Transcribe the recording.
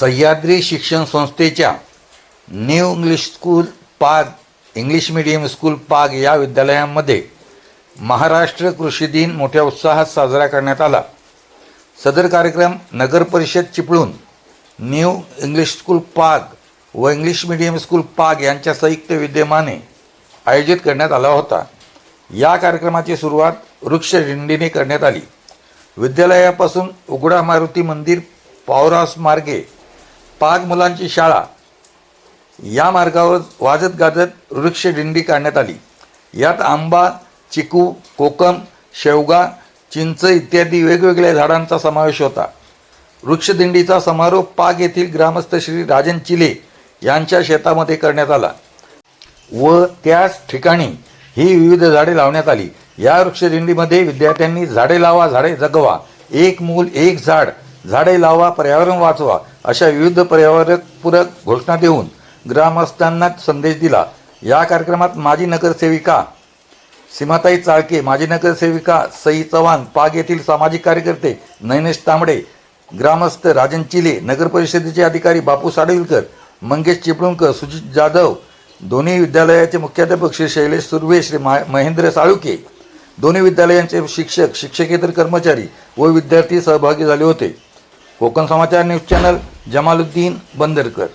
सह्याद्री शिक्षण संस्थेच्या new English school Pag English medium school Pag या विद्यालयामध्ये महाराष्ट्र कृषी दिन मोठ्या उत्साहात साजरा करण्यात आला. सदर कार्यक्रम नगर परिषद चिपळूण न्यू इंग्लिश स्कूल पाग व इंग्लिश मीडियम स्कूल पाग यांच्या संयुक्त विद्यमाने आयोजित करण्यात आला होता. या कार्यक्रमाची सुरुवात वृक्षदिंडीने करण्यात आली. विद्यालयापासून उघडा मारुती मंदिर पावरास मार्गे पाग मुलांची शाळा या मार्गावर वाजत गाजत वृक्षदिंडी काढण्यात आली. यात आंबा चिकू कोकम शेवगा चिंच इत्यादी वेगवेगळ्या झाडांचा समावेश होता. वृक्षदिंडीचा समारोप पाग येथील ग्रामस्थ श्री राजन चिले यांच्या शेतामध्ये करण्यात आला व त्याच ठिकाणी ही विविध झाडे लावण्यात आली. या वृक्षदिंडीमध्ये विद्यार्थ्यांनी झाडे लावा झाडे जगवा एक मूल एक झाड झाडे लावा पर्यावरण वाचवा अशा विविध पर्यावरणपूरक घोषणा देऊन ग्रामस्थांना संदेश दिला. या कार्यक्रमात माजी नगरसेविका सीमाताई चाळके माजी नगरसेविका सई चव्हाण पाग येथील सामाजिक कार्यकर्ते नैनेश तांबडे ग्रामस्थ राजन चिले नगरपरिषदेचे अधिकारी बापू साडविलकर मंगेश चिपळूणकर सुजित जाधव दोन्ही विद्यालयाचे मुख्याध्यापक श्री शैलेश सुर्वे श्री महेंद्र साळुके. दोन्ही विद्यालयांचे शिक्षक शिक्षकेतर कर्मचारी व विद्यार्थी सहभागी झाले होते. Konkan Samachar news channel Jamaluddin Bandarkar.